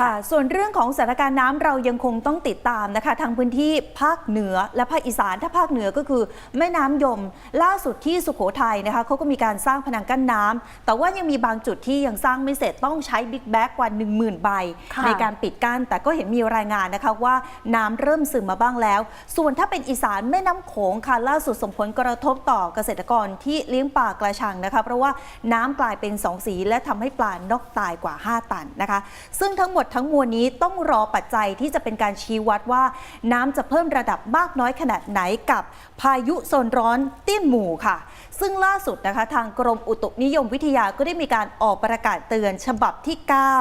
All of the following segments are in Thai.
ค่ะ ส่วนเรื่องของสถานการณ์น้ำเรายังคงต้องติดตามนะคะ ทางพื้นที่ภาคเหนือและภาคอีสาน ถ้าภาคเหนือก็คือแม่น้ำยม ล่าสุดที่สุโขทัยนะคะเขาก็มีการสร้างพนังกั้นน้ำแต่ว่ายังมีบางจุดที่ยังสร้างไม่เสร็จต้องใช้บิ๊กแบ็กกว่า 10,000 ใบค่ะในการปิดกั้น แต่ก็เห็นมีรายงานนะคะว่าน้ำเริ่มซึมมาบ้างแล้ว ส่วนถ้าเป็นอีสานแม่น้ำโขงค่ะล่าสุดส่งผลกระทบต่อเกษตรกรที่เลี้ยงปลากระชังนะคะ เพราะว่าน้ำกลายเป็นสองสี และทำให้ปลานอกตายกว่า 5 ตันนะคะ ซึ่งทั้งหมดทั้งมวลนี้ต้องรอปัจจัยที่จะเป็นการชี้วัดว่า น้ำจะเพิ่มระดับมากน้อยขนาดไหนกับพายุโซนร้อนเตี้ยนหมู่ค่ะ ซึ่งล่าสุดนะคะทางกรมอุตุนิยมวิทยาก็ได้มีการออกประกาศเตือนฉบับที่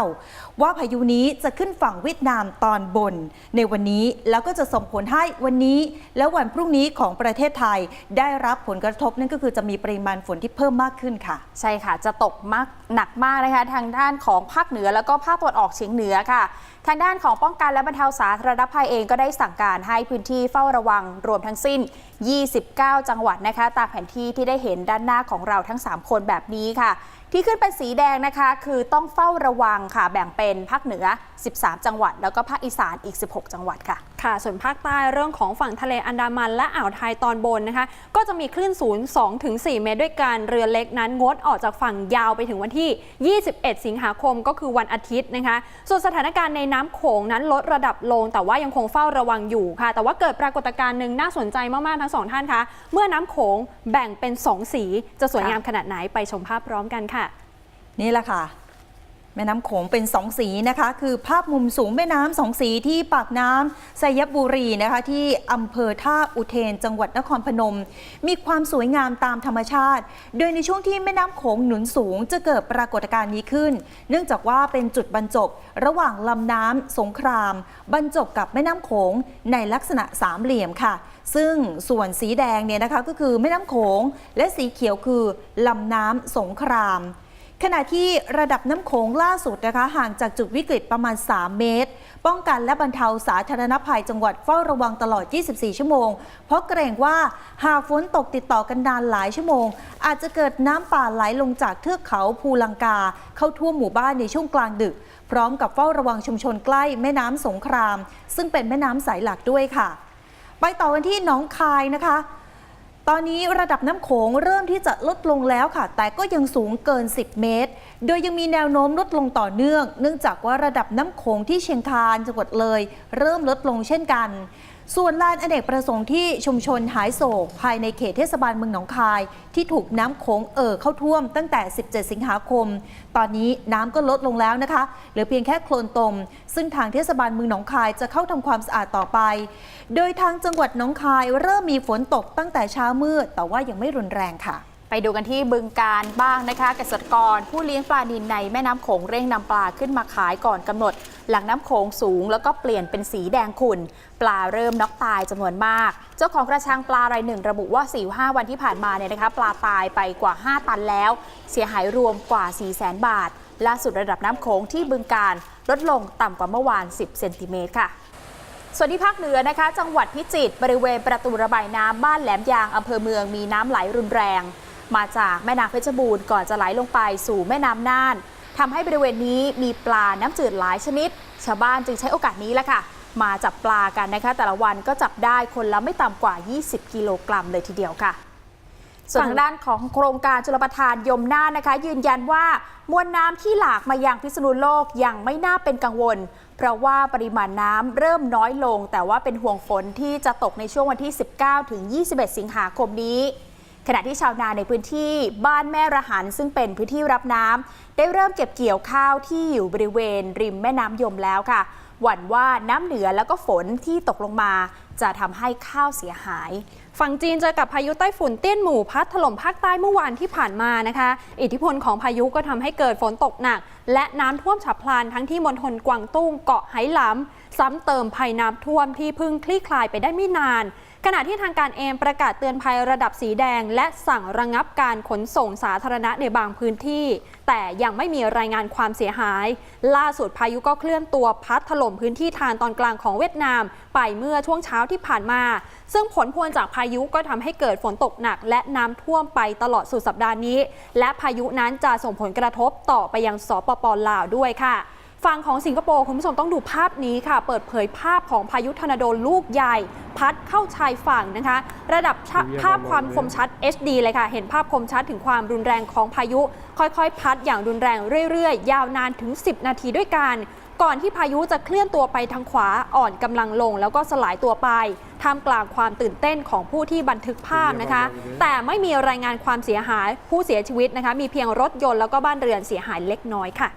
9 ว่าพายุนี้จะขึ้นฝั่งเวียดนามตอนบน ในวันนี้แล้วก็จะส่งผลให้วันนี้ และวันพรุ่งนี้ของประเทศไทยได้รับผลกระทบนั่นก็คือจะมีปริมาณฝนที่เพิ่มมากขึ้นค่ะ ใช่ค่ะจะตกมากหนักมากนะคะทางด้านของภาคเหนือแล้วก็ภาคตะวันออกเฉียงเหนือค่ะ ทางด้านของป้องกันและบรรเทาสาธารณภัยเองก็ได้สั่งการให้พื้นที่เฝ้าระวังรวมทั้งสิ้น 29 จังหวัดนะคะ ตามแผนที่ที่ได้เห็นด้านหน้าของเราทั้ง 3 คนแบบนี้ค่ะ ที่ขึ้นเป็นสีแดงนะคะ คือต้องเฝ้าระวังค่ะ แบ่งเป็นภาคเหนือ 13 จังหวัด แล้วก็ภาคอีสานอีก 16 จังหวัดค่ะค่ะส่วนภาคใต้เรื่องของฝั่งทะเลอันดามันและอ่าวไทยตอนบนนะคะ ก็จะมีคลื่นสูง2ถึง4เมตรด้วยกันเรือเล็กนั้นงดออกจากฝั่งยาวไปถึงวันที่ 21 สิงหาคมก็คือวันอาทิตย์นะคะ ส่วนสถานการณ์ในน้ำโขงนั้นลดระดับลง แต่ว่ายังคงเฝ้าระวังอยู่ค่ะ แต่ว่าเกิดปรากฏการณ์หนึ่งน่าสนใจมากๆทั้งสองท่านคะเมื่อน้ำโขงแบ่งเป็น 2 สี จะสวยงามขนาดไหนไปชมภาพพร้อมกันค่ะ นี่แหละค่ะ แม่น้ำโขงเป็นสองสีนะคะ คือภาพมุมสูงแม่น้ำสองสีที่ปากน้ำไซยบุรีนะคะที่อำเภอท่าอุเทน จังหวัดนครพนม มีความสวยงามตามธรรมชาติ โดยในช่วงที่แม่น้ำโขงหนุนสูงจะเกิดปรากฏการณ์นี้ขึ้น เนื่องจากว่าเป็นจุดบรรจบ ระหว่างลำน้ำสงคราม บรรจบกับแม่น้ำโขงในลักษณะสามเหลี่ยมค่ะ ซึ่งส่วนสีแดงเนี่ยนะคะก็คือแม่น้ำโขงและสีเขียวคือลำน้ำสงคราม ขณะที่ระดับน้ำโขงล่าสุดนะคะห่างจากจุดวิกฤตประมาณ 3 เมตร ป้องกันและบรรเทาสาธารณภัยจังหวัดเฝ้าระวังตลอด 24 ชั่วโมง เพราะเกรงว่าหากฝนตกติดต่อกันนานหลายชั่วโมง อาจจะเกิดน้ำป่าไหลลงจากเทือกเขาภูลังกา เข้าท่วมหมู่บ้านในช่วงกลางดึก พร้อมกับเฝ้าระวังชุมชนใกล้แม่น้ำสงคราม ซึ่งเป็นแม่น้ำสายหลักด้วยค่ะ ไปต่อกันที่หนองคายนะคะ ตอนนี้ระดับน้ำโขงเริ่มที่จะลดลงแล้วค่ะ แต่ก็ยังสูงเกิน 10 เมตร โดยยังมีแนวโน้มลดลงต่อเนื่อง เนื่องจากว่าระดับน้ำโขงที่เชียงคานจังหวัดเลย เริ่มลดลงเช่นกัน ส่วนลานอเนกประสงค์ที่ชุมชนหายโศก ภายในเขตเทศบาลเมืองหนองคาย ที่ถูกน้ำโขงเอ่อเข้าท่วมตั้งแต่ 17 สิงหาคม ตอนนี้น้ำก็ลดลงแล้วนะคะ เหลือเพียงแค่โคลนตม ซึ่งทางเทศบาลเมืองหนองคายจะเข้าทำความสะอาดต่อไป โดยทางจังหวัดหนองคายเริ่มมีฝนตกตั้งแต่เช้ามืด แต่ว่ายังไม่รุนแรงค่ะ ไปดูกันที่บึงการบ้างนะคะ เกษตรกรผู้เลี้ยงปลานิลในแม่น้ำโขงเร่งนำปลาขึ้นมาขายก่อนกำหนด หลังน้ำโขงสูงแล้วก็เปลี่ยนเป็นสีแดงขุ่น ปลาเริ่มน็อกตายจำนวนมาก เจ้าของกระชังปลารายหนึ่งระบุว่า 4-5 วันที่ผ่านมาเนี่ยนะคะ ปลาตายไปกว่า 5 ตันแล้ว เสียหายรวมกว่า 4 0 0 0 0 0 บาท ล่าสุดระดับน้ำโขงที่บึงการลดลงต่ำกว่าเมื่อวาน 10 เซนติเมตรค่ะส่วนที่ภาคเหนือนะคะ จังหวัดพิจิตรบริเวณประตูระบายน้ำบ้านแหลมยางอำเภอเมืองมีน้ำไหลรุนแรง มาจากแม่น้ำเพชรบูรณ์ก่อนจะไหลลงไปสู่แม่น้ำน่านทำให้บริเวณนี้มีปลาน้ำจืดหลายชนิด ชาวบ้านจึงใช้โอกาสนี้แหละค่ะ มาจับปลากันนะคะ แต่ละวันก็จับได้คนละไม่ต่ำกว่า 20 กิโลกรัมเลยทีเดียวค่ะส่วนทางด้านของโครงการชลประทานยมน่านนะคะ ยืนยันว่ามวลน้ำที่หลากมายังพิษณุโลกยังไม่น่าเป็นกังวล เพราะว่าปริมาณน้ำเริ่มน้อยลง แต่ว่าเป็นห่วงฝนที่จะตกในช่วงวันที่ 19 ถึง 21 สิงหาคมนี้ ขณะที่ชาวนาในพื้นที่บ้านแม่ระหันซึ่งเป็นพื้นที่รับน้ำได้เริ่มเก็บเกี่ยวข้าวที่อยู่บริเวณริมแม่น้ำยมแล้วค่ะ หวั่นว่าน้ำเหนือแล้วก็ฝนที่ตกลงมา จะทำให้ข้าวเสียหายฝั่งจีนเจอกับพายุไต้ฝุ่นเตี้ยนหมู่พัดถล่มภาคใต้เมื่อวานที่ผ่านมานะคะ อิทธิพลของพายุก็ทำให้เกิดฝนตกหนัก และน้ำท่วมฉับพลันทั้งที่มณฑลกวางตุ้งเกาะไหหลำซ้ำเติมภัยน้ำท่วมที่เพิ่งคลี่คลายไปได้ไม่นาน ขณะที่ทางการเองประกาศเตือนภัยระดับสีแดง และสั่งระงับการขนส่งสาธารณะในบางพื้นที่ แต่ยังไม่มีรายงานความเสียหาย ล่าสุดพายุก็เคลื่อนตัวพัดถล่มพื้นที่ทางตอนกลางของเวียดนาม ไปเมื่อช่วงเช้าที่ผ่านมา ซึ่งผลพวงจากพายุก็ทำให้เกิดฝนตกหนัก และน้ำท่วมไปตลอดสุดสัปดาห์นี้ และพายุนั้นจะส่งผลกระทบต่อไปยังสปปลาวด้วยค่ะ ฝฝั่งของสิงคโปร์คุณผู้ชมต้องดูภาพนี้ค่ะ เปิดเผยภาพของพายุทอร์นาโดลูกใหญ่ พัดเข้าชายฝั่งนะคะ ระดับชะภาพความคมชัด HD เลยค่ะ เห็นภาพคมชัดถึงความรุนแรงของพายุ ค่อยๆ พัดอย่างรุนแรงเรื่อยๆ ยาวนานถึง 10 นาทีด้วยกันก่อนที่พายุจะเคลื่อนตัวไปทางขวาอ่อนกำลังลง แล้วก็สลายตัวไปท่ามกลางความตื่นเต้นของผู้ที่บันทึกภาพนะคะ แต่ไม่มีรายงานความเสียหายผู้เสียชีวิตนะคะ มีเพียงรถยนต์แล้วก็บ้านเรือนเสียหายเล็กน้อยค่ะ